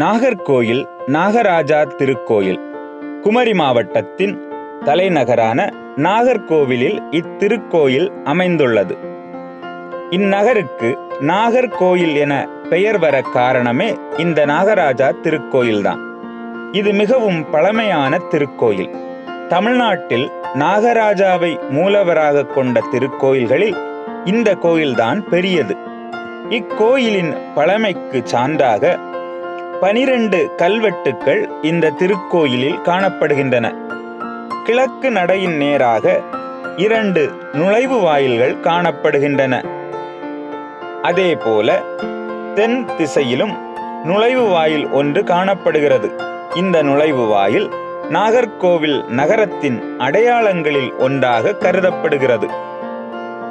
நாகர்கோயில் நாகராஜா திருக்கோயில். குமரி மாவட்டத்தின் தலைநகரான நாகர்கோவிலில் இத்திருக்கோயில் அமைந்துள்ளது. இந்நகருக்கு நாகர்கோயில் என பெயர் வர காரணமே இந்த நாகராஜா திருக்கோயில்தான். இது மிகவும் பழமையான திருக்கோயில். தமிழ்நாட்டில் நாகராஜாவை மூலவராக கொண்ட திருக்கோயில்களில் இந்த கோயில்தான் பெரியது. இக்கோயிலின் பழமைக்கு சான்றாக பனிரெண்டு கல்வெட்டுக்கள் இந்த திருக்கோயிலில் காணப்படுகின்றன. கிழக்கு நடையின் நேராக இரண்டு நுழைவு வாயில்கள் காணப்படுகின்றன. அதேபோல தென் திசையிலும் நுழைவு வாயில் ஒன்று காணப்படுகிறது. இந்த நுழைவு வாயில் நாகர்கோவில் நகரத்தின் அடையாளங்களில் ஒன்றாக கருதப்படுகிறது.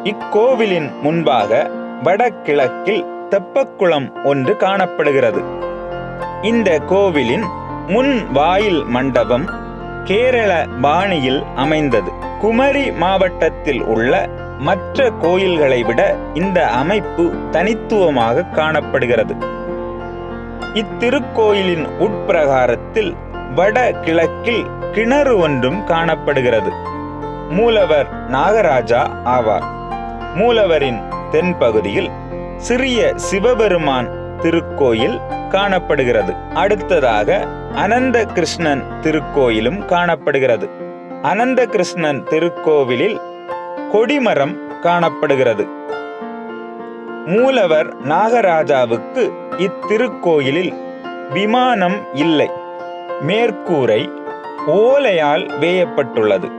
இக்கோவிலின் முன்பாக வடகிழக்கில் தெப்பக்குளம் ஒன்று காணப்படுகிறது. இந்த கோவிலின் முன் வாயில் மண்டபம் கேரள பாணியில் அமைந்தது. குமரி மாவட்டத்தில் உள்ள மற்ற கோயில்களை விட இந்த அமைப்பு தனித்துவமாக காணப்படுகிறது. இத்திருக்கோயிலின் உட்பிரகாரத்தில் வட கிழக்கில் கிணறு ஒன்றும் காணப்படுகிறது. மூலவர் நாகராஜா ஆவார். மூலவரின் தென்பகுதியில் சிறிய சிவபெருமான் திருக்கோயில் காணப்படுகிறது. அடுத்ததாக அனந்த கிருஷ்ணன் திருக்கோயிலும் காணப்படுகிறது. அனந்த கிருஷ்ணன் திருக்கோவிலில் கொடிமரம் காணப்படுகிறது. மூலவர் நாகராஜாவுக்கு இத்திருக்கோயிலில் விமானம் இல்லை. மேற்கூரை ஓலையால் வேயப்பட்டுள்ளது.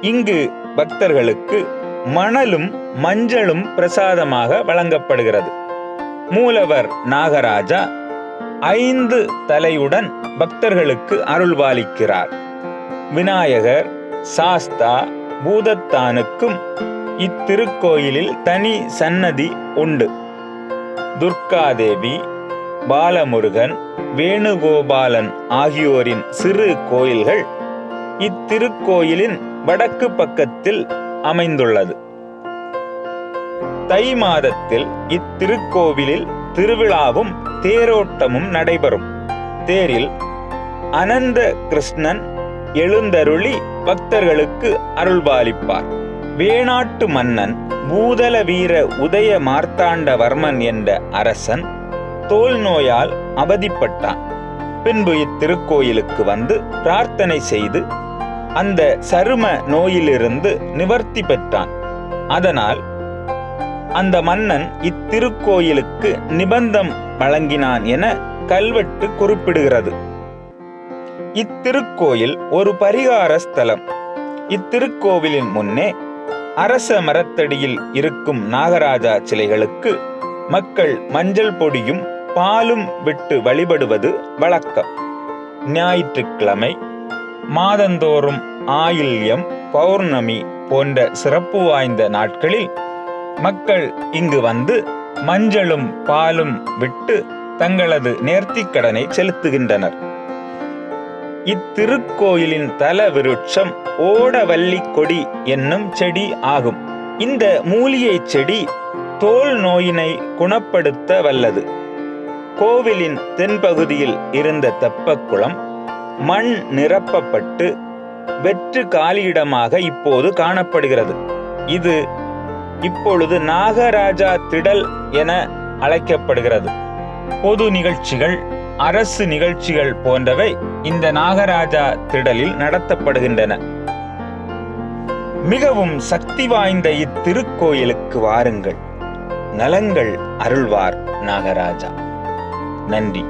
இங்கு பக்தர்களுக்கு மணலும் மஞ்சளும் பிரசாதமாக வழங்கப்படுகிறது. மூலவர் நாகராஜா ஐந்து தலையுடன் பக்தர்களுக்கு அருள்பாலிக்கிறார் விநாயகர் சாஸ்தா பூதத்தானுக்கும் இத்திருக்கோயிலில் தனி சன்னதி உண்டு. துர்காதேவி பாலமுருகன் வேணுகோபாலன் ஆகியோரின் சிறு கோயில்கள் இத்திருக்கோயிலின் வடக்கு பக்கத்தில் அமைந்துள்ளது. தை மாதத்தில் இத்திருக்கோவிலில் திருவிழாவும் தேரோட்டமும் நடைபெறும். தேரில் அனந்த கிருஷ்ணன் எழுந்தருளி பக்தர்களுக்கு அருள்பாலிப்பார். வேணாட்டு மன்னன் பூதல வீர உதய மார்த்தாண்டவர்மன் என்ற அரசன் தோல் நோயால் அவதிப்பட்டான். பின்பு இத்திருக்கோயிலுக்கு வந்து பிரார்த்தனை செய்து அந்த சரும நோயிலிருந்து நிவர்த்தி பெற்றான். அதனால் அந்த மன்னன் இத்திருக்கோயிலுக்கு நிபந்தம் வழங்கினான் என கல்வெட்டு குறிப்பிடுகிறது. இத்திருக்கோயில் ஒரு பரிகார ஸ்தலம். இத்திருக்கோவிலின் முன்னே அரச மரத்தடியில் இருக்கும் நாகராஜா சிலைகளுக்கு மக்கள் மஞ்சள் பொடியும் பாலும் விட்டு வழிபடுவது வழக்கம். ஞாயிற்றுக்கிழமை மாதந்தோறும் ஆயில்யம் பௌர்ணமி போன்ற சிறப்பு வாய்ந்த நாட்களில் மக்கள் இங்கு வந்து மஞ்சளும் பாலும் விட்டு தங்களது நேர்த்திக் கடனை செலுத்துகின்றனர். இத்திருக்கோயிலின் தல விருட்சம் ஓடவல்லி கொடி என்னும் செடி ஆகும். இந்த மூலிகை செடி தோல் நோயினை குணப்படுத்த வல்லது கோவிலின் தென்பகுதியில் இருந்த தெப்பக்குளம் மண் நிரப்பப்பட்டு வெற்று காலியிடமாக இப்போது காணப்படுகிறது. இது இப்பொழுது நாகராஜா திடல் என அழைக்கப்படுகிறது. பொது நிகழ்ச்சிகள் அரசு நிகழ்ச்சிகள் போன்றவை இந்த நாகராஜா திடலில் நடத்தப்படுகின்றன. மிகவும் சக்தி வாய்ந்த இத்திருக்கோயிலுக்கு வாருங்கள். நலங்கள் அருள்வார் நாகராஜா. நன்றி.